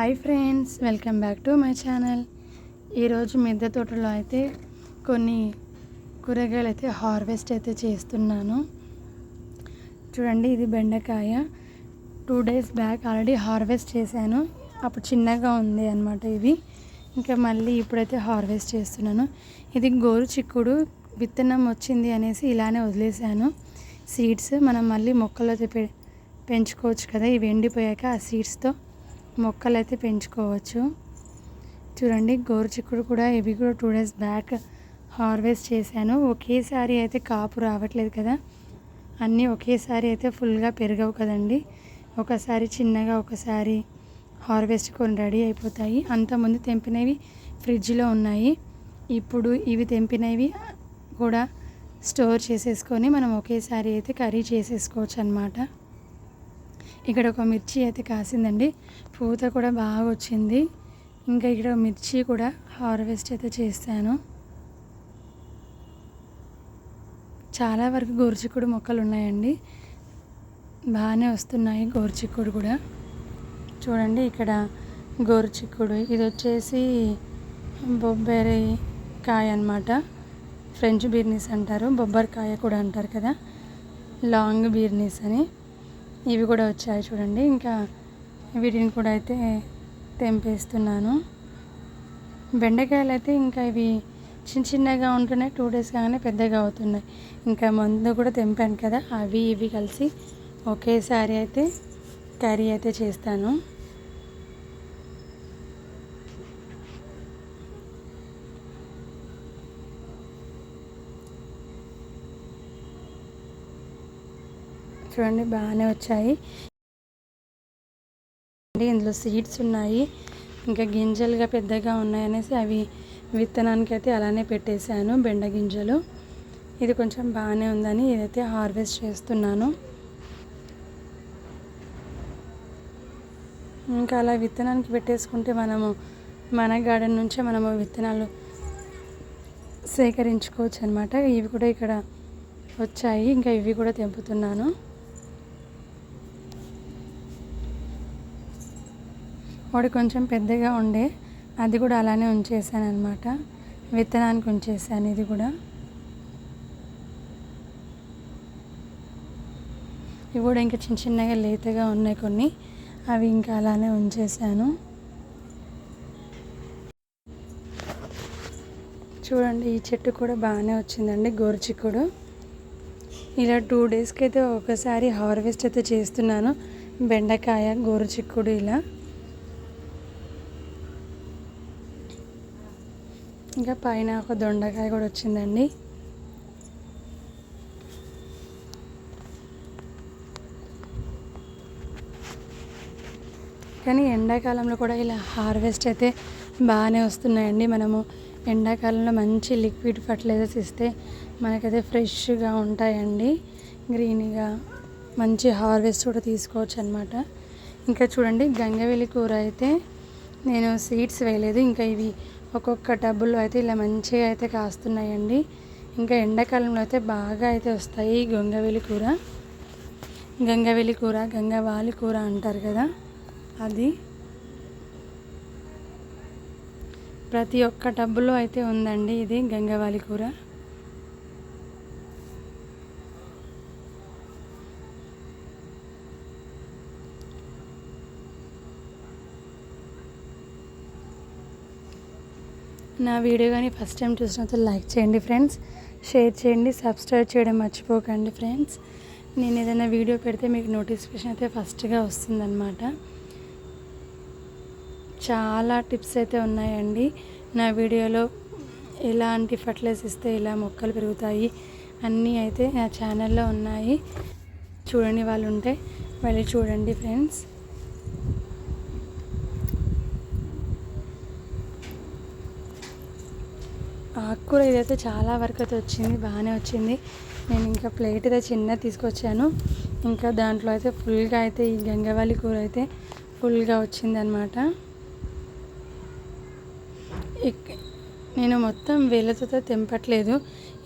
Hi friends welcome back to my channel. ఈరోజు మిద్దె తోటలో అయితే కొన్ని కూరగాయలు అయితే హార్వెస్ట్ అయితే చేస్తున్నాను. చూడండి ఇది బెండకాయ. Two days back already harvest చేశాను. అప్పుడు చిన్నగా ఉంది అనమాట ఇది ఇంకా మళ్ళీ ఇప్పుడైతే హార్వెస్ట్ చేస్తున్నాను. ఇది గోరు చిక్కుడు విత్తనం వచ్చింది అనేసి ఇలానే వదిలేసాను సీడ్స్ మనం మళ్ళీ మొక్కలు అయితే పె పెంచుకోవచ్చు కదా ఇవి ఎండిపోయాక ఆ సీడ్స్తో మొక్కలు అయితే పెంచుకోవచ్చు. చూడండి గోరు చిక్కుడు కూడా ఇవి కూడా టూ డేస్ బ్యాక్ హార్వెస్ట్ చేశాను. ఒకేసారి అయితే కాపు రావట్లేదు కదా. అన్నీ ఒకేసారి అయితే ఫుల్గా పెరగవు కదండి. ఒకసారి చిన్నగా ఒకసారి హార్వెస్ట్ కొని రెడీ అయిపోతాయి. అంతకుముందు తెంపినవి ఫ్రిడ్జ్లో ఉన్నాయి. ఇప్పుడు ఇవి తెంపినవి కూడా స్టోర్ చేసేసుకొని మనం ఒకేసారి అయితే కర్రీ చేసేసుకోవచ్చు అనమాట ఇక్కడ ఒక మిర్చి అయితే కాసిందండి. పూత కూడా బాగా వచ్చింది. ఇంకా ఇక్కడ మిర్చి కూడా హార్వెస్ట్ అయితే చేస్తాను. చాలా వరకు గోరుచిక్కుడు మొక్కలు ఉన్నాయండి. బాగానే వస్తున్నాయి గోరుచిక్కుడు కూడా. చూడండి ఇక్కడ గోరుచిక్కుడు. ఇది వచ్చేసి బొబ్బరి కాయ అనమాట ఫ్రెంచ్ బీర్నీస్ అంటారు. బొబ్బరికాయ కూడా అంటారు కదా. లాంగ్ బీర్నీస్ అని. ఇవి కూడా వచ్చాయి చూడండి. ఇంకా వీటిని కూడా అయితే తెంపేస్తున్నాను. బెండకాయలు అయితే ఇంకా ఇవి చిన్న చిన్నగా ఉంటున్నాయి. టూ డేస్ కాగానే పెద్దగా అవుతున్నాయి. ఇంకా మందు కూడా తెంపాను కదా అవి ఇవి కలిసి ఒకేసారి అయితే కర్రీ అయితే చేస్తాను. చూడండి బాగానే వచ్చాయి. ఇందులో సీడ్స్ ఉన్నాయి. ఇంకా గింజలుగా పెద్దగా ఉన్నాయనేసి అవి విత్తనానికి అయితే అలానే పెట్టేశాను బెండ గింజలు. ఇది కొంచెం బాగానే ఉందని ఇదైతే హార్వెస్ట్ చేస్తున్నాను. ఇంకా అలా విత్తనానికి పెట్టేసుకుంటే మనము మన గార్డెన్ నుంచే మనము విత్తనాలు సేకరించుకోవచ్చు అనమాట ఇవి కూడా ఇక్కడ వచ్చాయి. ఇంకా ఇవి కూడా తెంపుతున్నాను. వాడు కొంచెం పెద్దగా ఉండే అది కూడా అలానే ఉంచేసాను అనమాట విత్తనానికి ఉంచేసాను ఇది కూడా. ఇవి కూడా ఇంకా చిన్న చిన్నగా లేతగా ఉన్నాయి కొన్ని. అవి ఇంకా అలానే ఉంచేసాను. చూడండి ఈ చెట్టు కూడా బాగానే వచ్చిందండి గోరుచిక్కుడు ఇలా టూ డేస్కి అయితే ఒకసారి హార్వెస్ట్ అయితే చేస్తున్నాను బెండకాయ గోరుచిక్కుడు ఇలా. ఇంకా పైన ఒక దొండకాయ కూడా వచ్చిందండి. కానీ ఎండాకాలంలో కూడా ఇలా హార్వెస్ట్ అయితే బాగానే వస్తున్నాయండి. మనము ఎండాకాలంలో మంచి లిక్విడ్ ఫర్టిలైజర్స్ ఇస్తే మనకైతే ఫ్రెష్గా ఉంటాయండి. గ్రీన్గా మంచి హార్వెస్ట్ కూడా తీసుకోవచ్చు అనమాట ఇంకా చూడండి గంగవెల్లి కూర అయితే నేను సీడ్స్ వేయలేదు. ఇంకా ఇవి ఒక్కొక్క టబ్బులో అయితే ఇలా మంచిగా అయితే కాస్తున్నాయండి. ఇంకా ఎండాకాలంలో అయితే బాగా అయితే వస్తాయి గంగవెల్లి కూర. గంగవెల్లి కూర గంగవాలి కూర అంటారు కదా అది. ప్రతి ఒక్క టబ్బులో అయితే ఉందండి ఇది గంగవాలి కూర. నా వీడియో కానీ ఫస్ట్ టైం చూసినట్టు లైక్ చేయండి ఫ్రెండ్స్. షేర్ చేయండి సబ్స్క్రైబ్ చేయడం మర్చిపోకండి ఫ్రెండ్స్. నేను ఏదైనా వీడియో పెడితే మీకు నోటిఫికేషన్ అయితే ఫస్ట్గా వస్తుందన్నమాట. చాలా టిప్స్ అయితే ఉన్నాయండి. నా వీడియోలో ఎలాంటి ఫర్టిలైజర్స్ ఇస్తే ఇలా మొక్కలు పెరుగుతాయి అన్నీ అయితే నా ఛానల్లో ఉన్నాయి. చూడండి వాళ్ళు ఉంటే వెళ్ళి చూడండి ఫ్రెండ్స్. ఆకుకూర ఇదైతే చాలా వరకు అయితే వచ్చింది బాగానే వచ్చింది. నేను ఇంకా ప్లేట్ అయితే చిన్న తీసుకొచ్చాను. ఇంకా దాంట్లో అయితే ఫుల్గా అయితే ఈ గంగవాలి కూర అయితే ఫుల్గా వచ్చిందనమాట నేను మొత్తం వేలతో తెంపట్లేదు.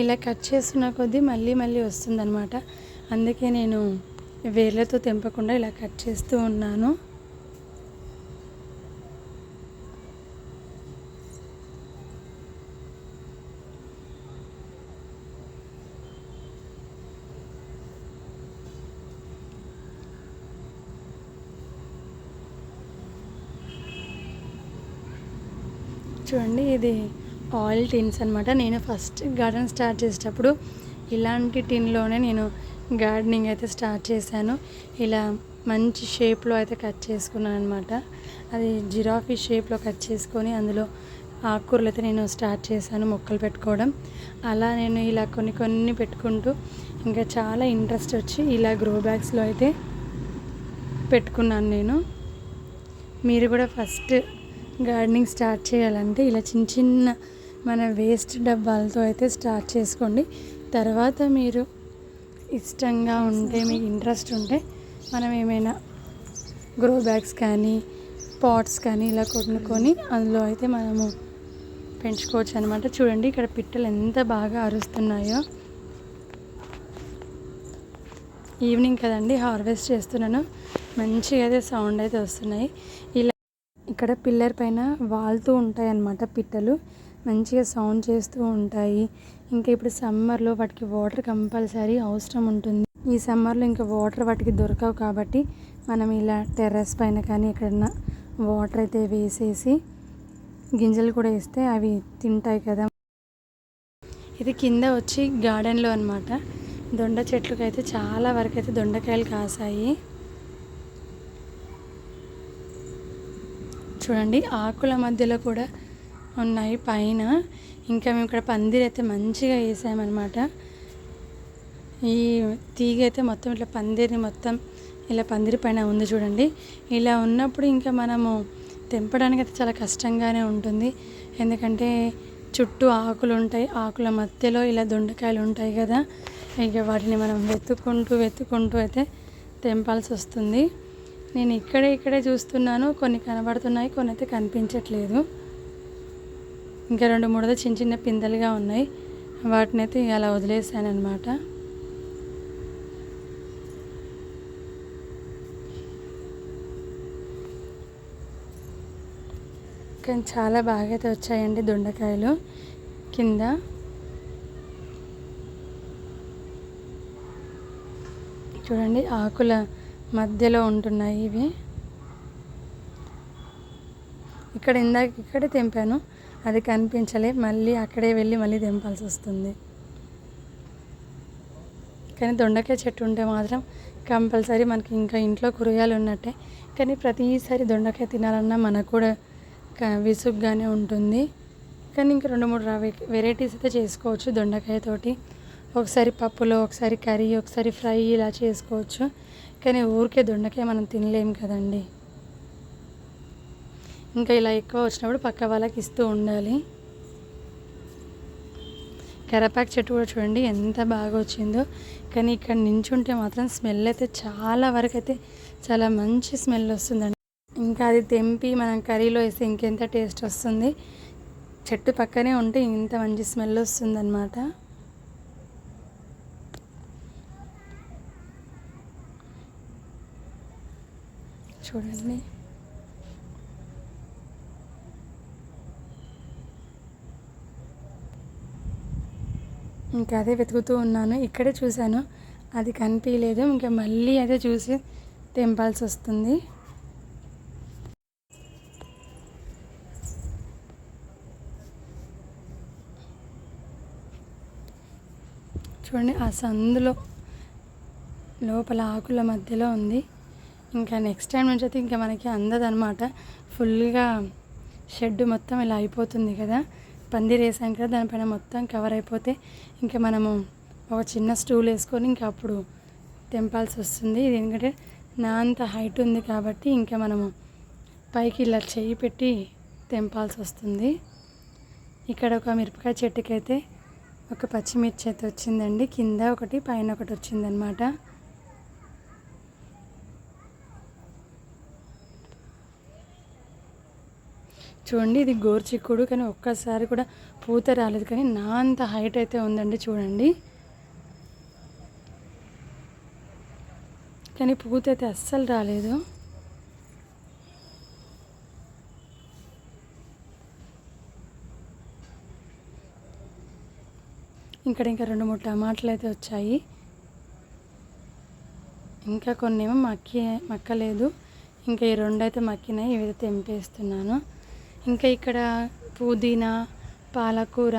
ఇలా కట్ చేస్తున్న కొద్దీ మళ్ళీ మళ్ళీ వస్తుందనమాట అందుకే నేను వేళ్ళతో తెంపకుండా ఇలా కట్ చేస్తూ ఉన్నాను. చూడండి ఇది ఆయిల్ టిన్స్ అనమాట నేను ఫస్ట్ గార్డెన్ స్టార్ట్ చేసేటప్పుడు ఇలాంటి టిన్లోనే నేను గార్డెనింగ్ అయితే స్టార్ట్ చేశాను. ఇలా మంచి షేప్లో అయితే కట్ చేసుకున్నాను అనమాట అది జిరాఫీ షేప్లో కట్ చేసుకొని అందులో ఆకుకూరలు అయితే నేను స్టార్ట్ చేశాను మొక్కలు పెట్టుకోవడం. అలా నేను ఇలా కొన్ని కొన్ని పెట్టుకుంటూ ఇంకా చాలా ఇంట్రెస్ట్ వచ్చి ఇలా గ్రో బ్యాగ్స్లో అయితే పెట్టుకున్నాను నేను. మీరు కూడా ఫస్ట్ గార్డెనింగ్ స్టార్ట్ చేయాలంటే ఇలా చిన్న చిన్న మన వేస్ట్ డబ్బాలతో అయితే స్టార్ట్ చేసుకోండి. తర్వాత మీరు ఇష్టంగా ఉంటే మీకు ఇంట్రెస్ట్ ఉంటే మనం ఏమైనా గ్రో బ్యాగ్స్ కానీ పాట్స్ కానీ ఇలా కొనుక్కొని అందులో అయితే మనము పెంచుకోవచ్చు అనమాట చూడండి ఇక్కడ పిట్టలు ఎంత బాగా అరుస్తున్నాయో. ఈవినింగ్ కదండి హార్వెస్ట్ చేస్తున్నాను. మంచిగా అయితే సౌండ్ అయితే వస్తున్నాయి. ఇలా ఇక్కడ పిల్లర్ పైన వాళ్తూ ఉంటాయి అన్నమాట పిట్టలు. మంచిగా సౌండ్ చేస్తూ ఉంటాయి. ఇంకా ఇప్పుడు సమ్మర్లో వాటికి వాటర్ కంపల్సరీ అవసరం ఉంటుంది. ఈ సమ్మర్లో ఇంకా వాటర్ వాటికి దొరకవు కాబట్టి మనం ఇలా టెర్రస్ పైన కానీ ఎక్కడన్నా వాటర్ అయితే వేసేసి గింజలు కూడా వేస్తే అవి తింటాయి కదా. ఇది కింద వచ్చి గార్డెన్లో అనమాట దొండ చెట్లకైతే చాలా వరకు అయితే దొండకాయలు కాసాయి. చూడండి ఆకుల మధ్యలో కూడా ఉన్నాయి పైన. ఇంకా మేము ఇక్కడ పందిరి అయితే మంచిగా వేసామన్నమాట. ఈ తీగ అయితే మొత్తం ఇట్లా పందిరిని మొత్తం ఇలా పందిరి పైన ఉంది చూడండి. ఇలా ఉన్నప్పుడు ఇంకా మనము తెంపడానికి అయితే చాలా కష్టంగానే ఉంటుంది. ఎందుకంటే చుట్టూ ఆకులు ఉంటాయి ఆకుల మధ్యలో ఇలా దొండకాయలు ఉంటాయి కదా. ఇక వాటిని మనం వెతుక్కుంటూ వెతుక్కుంటూ అయితే తెంపాల్సి వస్తుంది. నేను ఇక్కడే ఇక్కడే చూస్తున్నాను. కొన్ని కనబడుతున్నాయి కొన్ని అయితే కనిపించట్లేదు. ఇంకా రెండు మూడు చిన్న చిన్న పిందెలుగా ఉన్నాయి. వాటిని అయితే అలా వదిలేసాను అనమాట కానీ చాలా బాగా అయితే వచ్చాయండి దొండకాయలు కింద. చూడండి ఆకుల మధ్యలో ఉంటున్నాయి ఇవి. ఇక్కడ ఇందాక ఇక్కడే తెంపాను. అది కనిపించలే. మళ్ళీ అక్కడే వెళ్ళి మళ్ళీ తెంపాల్సి వస్తుంది. కానీ దొండకాయ చెట్టు ఉంటే మాత్రం కంపల్సరీ మనకి ఇంకా ఇంట్లో కూరగాయలు ఉన్నట్టే. కానీ ప్రతిసారి దొండకాయ తినాలన్నా మనకు కూడా విసుగ్గానే ఉంటుంది. కానీ ఇంకా రెండు మూడు వెరైటీస్ అయితే చేసుకోవచ్చు దొండకాయతోటి ఒకసారి పప్పులో ఒకసారి కర్రీ ఒకసారి ఫ్రై ఇలా చేసుకోవచ్చు. కానీ ఊరికే దొండకాయ మనం తినలేము కదండి. ఇంకా ఇలా ఎక్కువ వచ్చినప్పుడు పక్క వాళ్ళకి ఇస్తూ ఉండాలి. కరపాక్ చెట్టు కూడా చూడండి ఎంత బాగా వచ్చిందో. కానీ ఇక్కడ నించుంటే మాత్రం స్మెల్ అయితే చాలా వరకు అయితే చాలా మంచి స్మెల్ వస్తుందండి. ఇంకా అది తెంపి మనం కర్రీలో వేస్తే ఇంకెంత టేస్ట్ వస్తుంది. చెట్టు పక్కనే ఉంటే ఇంత మంచి స్మెల్ వస్తుందన్నమాట. చూడండి. ఇంకా అదే వెతుకుతూ ఉన్నాను. ఇక్కడే చూశాను. అది కనిపించలేదు ఇంకా మళ్ళీ అదే చూసి తెంపాల్సి వస్తుంది. చూడండి ఆ సందులో లోపల ఆకుల మధ్యలో ఉంది. ఇంకా నెక్స్ట్ టైం నుంచి అయితే ఇంకా మనకి అందదనమాట ఫుల్గా షెడ్ మొత్తం ఇలా అయిపోతుంది కదా. పందిరి వేసాం కదా దానిపైన మొత్తం కవర్ అయిపోతే ఇంకా మనము ఒక చిన్న స్టూల్ వేసుకొని ఇంకా అప్పుడు తెంపాల్సి వస్తుంది. ఇది ఎందుకంటే నా అంత హైట్ ఉంది కాబట్టి ఇంకా మనము పైకి ఇలా చెయ్యి పెట్టి తెంపాల్సి వస్తుంది. ఇక్కడ ఒక మిరపకాయ చెట్టుకైతే ఒక పచ్చిమిర్చి అయితే వచ్చిందండి. కింద ఒకటి పైన ఒకటి వచ్చిందనమాట చూడండి ఇది గోర్చిక్కుడు కానీ ఒక్కసారి కూడా పూత రాలేదు. కానీ నా అంత హైట్ అయితే ఉందండి చూడండి. కానీ పూత అయితే అస్సలు రాలేదు. ఇక్కడ ఇంకా రెండు మూడు టమాటాలు అయితే వచ్చాయి. ఇంకా కొన్ని ఏమో మక్కి మక్కలేదు. ఇంకా ఈ రెండు అయితే మక్కినాయి ఇవి తెంపేస్తున్నాను. ఇంకా ఇక్కడ పుదీనా పాలకూర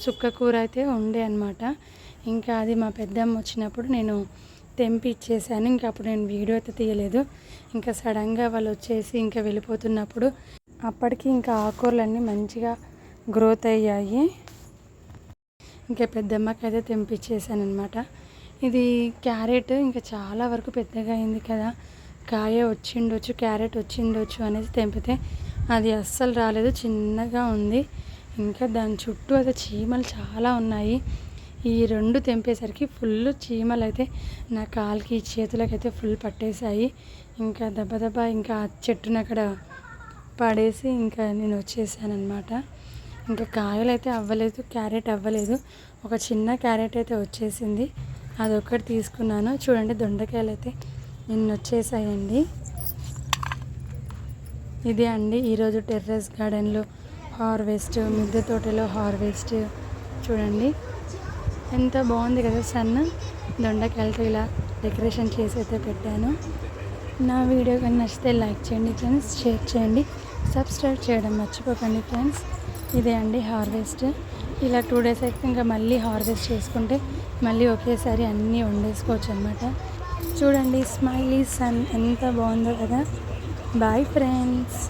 చుక్కకూర అయితే ఉండే అనమాట ఇంకా అది మా పెద్దమ్మ వచ్చినప్పుడు నేను తెంపి ఇచ్చేసాను ఇంకా అప్పుడు నేను వీడియో అయితే తీయలేదు. ఇంకా సడన్గా వాళ్ళు వచ్చేసి ఇంకా వెళ్ళిపోతున్నప్పుడు అప్పటికి ఇంకా ఆకూరలన్నీ మంచిగా గ్రోత్ అయ్యాయి. ఇంకా పెద్దమ్మకి అయితే తెంపిచ్చేసాను అనమాట ఇది క్యారెట్ ఇంకా చాలా వరకు పెద్దగా అయింది కదా. కాయ వచ్చిండొచ్చు క్యారెట్ వచ్చిండొచ్చు అనేసి తెంపితే అది అస్సలు రాలేదు చిన్నగా ఉంది. ఇంకా దాని చుట్టూ అయితే చీమలు చాలా ఉన్నాయి. ఈ రెండు తెంపేసరికి ఫుల్ చీమలు అయితే నా కాలుకి చేతులకి అయితే ఫుల్ పట్టేశాయి. ఇంకా దెబ్బ దెబ్బ ఇంకా ఆ చెట్టును అక్కడ పడేసి ఇంకా నేను వచ్చేసాను అనమాట ఇంకా కాయలు అయితే అవ్వలేదు క్యారెట్ అవ్వలేదు. ఒక చిన్న క్యారెట్ అయితే వచ్చేసింది. అదొక్కటి తీసుకున్నాను. చూడండి దొండకాయలు అయితే నిన్న వచ్చేసాయండి ఇదే అండి. ఈరోజు టెర్రస్ గార్డెన్లో హార్వెస్ట్ మిద్దె తోటలో హార్వెస్ట్ చూడండి. ఎంత బాగుంది కదా సన్న దొండకాయలతో ఇలా డెకరేషన్ చేసి అయితే పెట్టాను. నా వీడియో కానీ నచ్చితే లైక్ చేయండి ఫ్రెండ్స్ షేర్ చేయండి సబ్స్క్రైబ్ చేయడం మర్చిపోకండి ఫ్రెండ్స్. ఇదే అండి హార్వెస్ట్. ఇలా టూ డేస్ అయితే ఇంకా మళ్ళీ హార్వెస్ట్ చేసుకుంటే మళ్ళీ ఒకేసారి అన్నీ వండేసుకోవచ్చు అనమాట చూడండి స్మైలీ సన్ ఎంత బాగుందో కదా. Bye friends